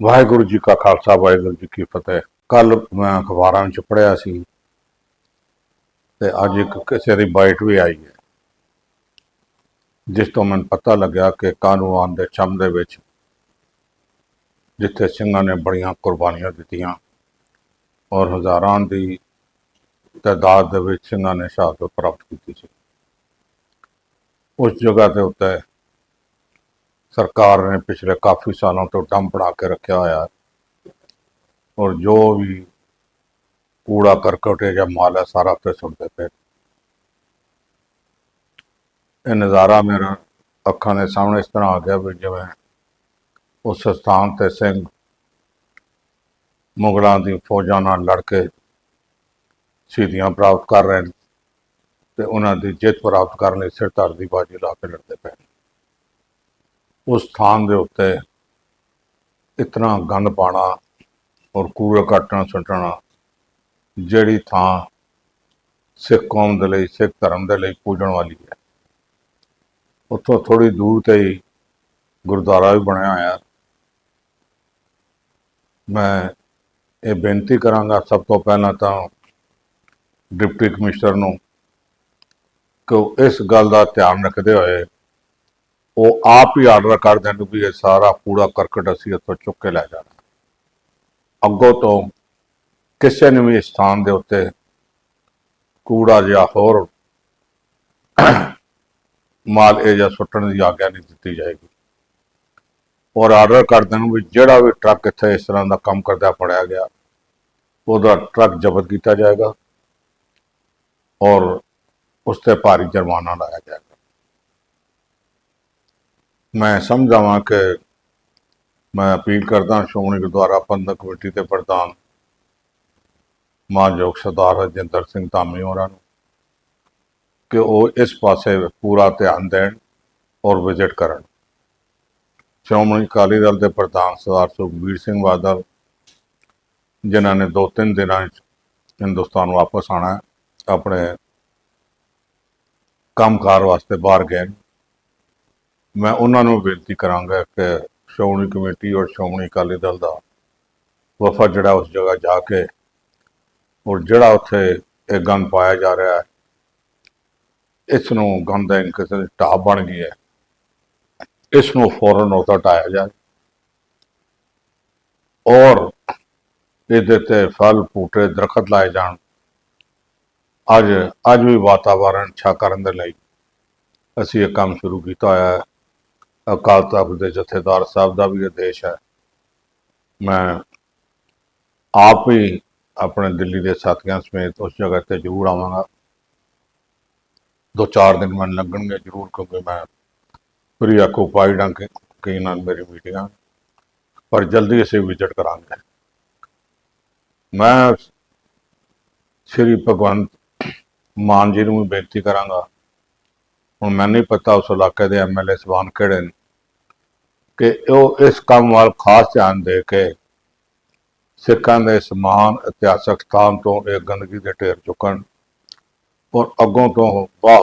ਵਾਹਿਗੁਰੂ ਜੀ ਕਾ ਖਾਲਸਾ, ਵਾਹਿਗੁਰੂ ਜੀ ਕੀ ਫਤਿਹ। ਕੱਲ ਮੈਂ ਅਖਬਾਰਾਂ ਵਿੱਚ ਪੜ੍ਹਿਆ ਸੀ ਤੇ ਅੱਜ ਇੱਕ ਕਿਸੇ ਦੀ ਬਾਈਟ ਵੀ ਆਈ ਹੈ, ਜਿਸ ਤੋਂ ਮੈਨੂੰ ਪਤਾ ਲੱਗਿਆ ਕਿ ਕਾਨੂੰਨ ਦੇ ਚੰਮ ਦੇ ਵਿੱਚ ਜਿੱਥੇ ਸਿੰਘਾਂ ਨੇ ਬੜੀਆਂ ਕੁਰਬਾਨੀਆਂ ਦਿੱਤੀਆਂ ਔਰ ਹਜ਼ਾਰਾਂ ਦੀ ਤਾਦਾਦ ਦੇ ਵਿੱਚ ਸਿੰਘਾਂ ਨੇ ਸ਼ਹਾਦਤ ਪ੍ਰਾਪਤ ਕੀਤੀ ਸੀ। ਉਸ ਜਗ੍ਹਾ ਦੇ ਉੱਤੇ ਸਰਕਾਰ ਨੇ ਪਿਛਲੇ ਕਾਫੀ ਸਾਲਾਂ ਤੋਂ ਡੰਪ ਬਣਾ ਕੇ ਰੱਖਿਆ ਹੋਇਆ ਹੈ। ਔਰ ਜੋ ਵੀ ਕੂੜਾ ਕਰਕਟ ਹੈ ਜਾਂ ਮਾਲ ਹੈ, ਸਾਰਾ ਉੱਤੇ ਸੁੱਟਦੇ ਪਏ ਇਹ ਨਜ਼ਾਰਾ ਮੇਰਾ ਅੱਖਾਂ ਦੇ ਸਾਹਮਣੇ ਇਸ ਤਰ੍ਹਾਂ ਆ ਗਿਆ ਵੀ ਜਿਵੇਂ ਉਸ ਸਥਾਨ ਤੇ ਸਿੰਘ ਮੁਗਲਾਂ ਦੀ ਫੌਜਾਂ ਨਾਲ ਲੜ ਕੇ ਸ਼ਹੀਦੀਆਂ ਪ੍ਰਾਪਤ ਕਰ ਰਹੇ ਨੇ ਤੇ ਉਹਨਾਂ ਦੀ ਜਿੱਤ ਪ੍ਰਾਪਤ ਕਰਨ ਲਈ ਸਿਰ ਧਰ ਦੀ ਬਾਜੀ ਲਾ ਕੇ ਲੜਦੇ ਪਏ ਉਸ ਸਥਾਨ ਦੇ ਉੱਤੇ ਇਤਨਾ ਗੰਦ ਪਾਣਾ ਔਰ ਕੂੜਾ ਕੱਟਣਾ, ਸੁੱਟਣਾ, ਜਿਹੜੀ ਥਾਂ ਸਿੱਖ ਕੌਮ ਦੇ ਲਈ, ਸਿੱਖ ਧਰਮ ਦੇ ਲਈ ਪੂਜਣ ਵਾਲੀ ਹੈ। ਉੱਥੋਂ ਥੋੜੀ ਦੂਰ ਤੇ ਹੀ ਗੁਰਦੁਆਰਾ ਵੀ ਬਣਿਆ ਹੋਇਆ। ਮੈਂ ਇਹ ਬੇਨਤੀ ਕਰਾਂਗਾ ਸਭ ਤੋਂ ਪਹਿਲਾਂ ਤਾਂ ਡਿਪਟੀ ਕਮਿਸ਼ਨਰ ਨੂੰ ਕਿ ਉਹ ਇਸ ਗੱਲ ਦਾ ਧਿਆਨ ਰੱਖਦੇ ਹੋਏ ਉਹ ਆਪ ਹੀ ਆਰਡਰ ਕਰ ਦੇਣ ਵੀ ਇਹ ਸਾਰਾ ਕੂੜਾ ਕਰਕਟ ਅਸੀਂ ਇੱਥੋਂ ਚੁੱਕ ਕੇ ਲੈ ਜਾਣਾ। ਅੱਗੋਂ ਤੋਂ ਕਿਸੇ ਨੇ ਵੀ ਸਥਾਨ ਦੇ ਉੱਤੇ ਕੂੜਾ ਜਾਂ ਹੋਰ ਮਾਲ ਇਹ ਜਾਂ ਸੁੱਟਣ ਦੀ ਆਗਿਆ ਨਹੀਂ ਦਿੱਤੀ ਜਾਏਗੀ। ਔਰ ਆਰਡਰ ਕਰ ਦੇਣ ਵੀ ਜਿਹੜਾ ਵੀ ਟਰੱਕ ਇੱਥੇ ਇਸ ਤਰ੍ਹਾਂ ਦਾ ਕੰਮ ਕਰਦਾ ਫੜਿਆ ਗਿਆ, ਉਹਦਾ ਟਰੱਕ ਜ਼ਬਤ ਕੀਤਾ ਜਾਏਗਾ ਔਰ ਉਸ ਤੇ ਭਾਰੀ ਜੁਰਮਾਨਾ ਲਾਇਆ ਜਾਏਗਾ। ਮੈਂ ਸਮਝਾਵਾਂ ਕਿ ਮੈਂ ਅਪੀਲ ਕਰਦਾ ਸ਼੍ਰੋਮਣੀ ਗੁਰਦੁਆਰਾ ਪ੍ਰਬੰਧਕ ਕਮੇਟੀ ਦੇ ਪ੍ਰਧਾਨ ਮਾਨਯੋਗ ਸਰਦਾਰ ਰਜਿੰਦਰ ਸਿੰਘ ਧਾਮੀ ਹੋਰਾਂ ਨੂੰ ਕਿ ਉਹ ਇਸ ਪਾਸੇ ਪੂਰਾ ਧਿਆਨ ਦੇਣ ਔਰ ਵਿਜ਼ਿਟ ਕਰਨ ਸ਼੍ਰੋਮਣੀ ਅਕਾਲੀ ਦਲ ਦੇ ਪ੍ਰਧਾਨ ਸਰਦਾਰ ਸੁਖਬੀਰ ਸਿੰਘ ਬਾਦਲ ਜਿਨ੍ਹਾਂ ਨੇ ਦੋ ਤਿੰਨ ਦਿਨਾਂ ਵਿੱਚ ਹਿੰਦੁਸਤਾਨ ਵਾਪਸ ਆਣਾ ਹੈ, ਆਪਣੇ ਕੰਮਕਾਰ ਵਾਸਤੇ ਬਾਹਰ ਗਏ ਨੇ। ਮੈਂ ਉਹਨਾਂ ਨੂੰ ਬੇਨਤੀ ਕਰਾਂਗਾ ਕਿ ਸ਼੍ਰੋਮਣੀ ਕਮੇਟੀ ਔਰ ਸ਼੍ਰੋਮਣੀ ਅਕਾਲੀ ਦਲ ਦਾ ਵਫਦ ਜਿਹੜਾ ਉਸ ਜਗ੍ਹਾ ਜਾ ਕੇ ਔਰ ਜਿਹੜਾ ਉੱਥੇ ਇਹ ਗੰਦ ਪਾਇਆ ਜਾ ਰਿਹਾ ਹੈ ਇਸ ਨੂੰ ਗੰਦ ਦਾ ਕਿਸੇ ਦੀ ਢਾਬ ਬਣ ਗਈ ਹੈ ਇਸ ਨੂੰ ਫੌਰਨ ਉਹਦਾ ਹਟਾਇਆ ਜਾਏ ਔਰ ਇਹਦੇ ਤੇ ਫਲ ਫੂਟੇ ਦਰਖਤ ਲਾਏ ਜਾਣ। ਅੱਜ ਅੱਜ ਵੀ ਵਾਤਾਵਰਣ ਅੱਛਾ ਕਰਨ ਦੇ ਲਈ ਅਸੀਂ ਇਹ ਕੰਮ ਸ਼ੁਰੂ ਕੀਤਾ ਹੋਇਆ ਹੈ। ਅਕਾਲ ਤਖਤ ਦੇ ਜਥੇਦਾਰ ਸਾਹਿਬ ਦਾ ਵੀ ਆਦੇਸ਼ ਹੈ। ਮੈਂ ਆਪ ਹੀ ਆਪਣੇ ਦਿੱਲੀ ਦੇ ਸਾਥੀਆਂ ਸਮੇਤ ਉਸ ਜਗ੍ਹਾ ਤੇ ਜ਼ਰੂਰ ਆਵਾਂਗਾ। ਦੋ ਚਾਰ ਦਿਨ ਮੈਨੂੰ ਲੱਗਣਗੇ ਜ਼ਰੂਰ ਕਿਉਂਕਿ ਮੈਂ ਪੂਰੀ ਆਕੂਪਾਈਡ ਹਾਂ ਕਿ ਕਈ ਨਾਲ ਮੇਰੀ ਮੀਟਿੰਗਾਂ ਪਰ ਜਲਦੀ ਅਸੀਂ ਵਿਜ਼ਿਟ ਕਰਾਂਗੇ। ਮੈਂ ਸ਼੍ਰੀ ਭਗਵੰਤ ਮਾਨ ਜੀ ਨੂੰ ਵੀ ਬੇਨਤੀ ਕਰਾਂਗਾ। ਹੁਣ ਮੈਨੂੰ ਨਹੀਂ ਪਤਾ ਉਸ ਇਲਾਕੇ ਦੇ ਐਮਐਲਏ ਸਵਾਨ ਕਿਹੜੇ ਨੇ। ਕਿ ਉਹ ਇਸ ਕੰਮ ਵੱਲ ਖਾਸ ਧਿਆਨ ਦੇ ਕੇ ਸਿੱਖਾਂ ਦੇ ਸਮਾਨ ਇਤਿਹਾਸਕ ਸਥਾਨ ਤੋਂ ਇਹ ਗੰਦਗੀ ਦੇ ਢੇਰ ਚੁੱਕਣ ਔਰ ਅੱਗੋਂ ਤੋਂ ਬਾਹਰ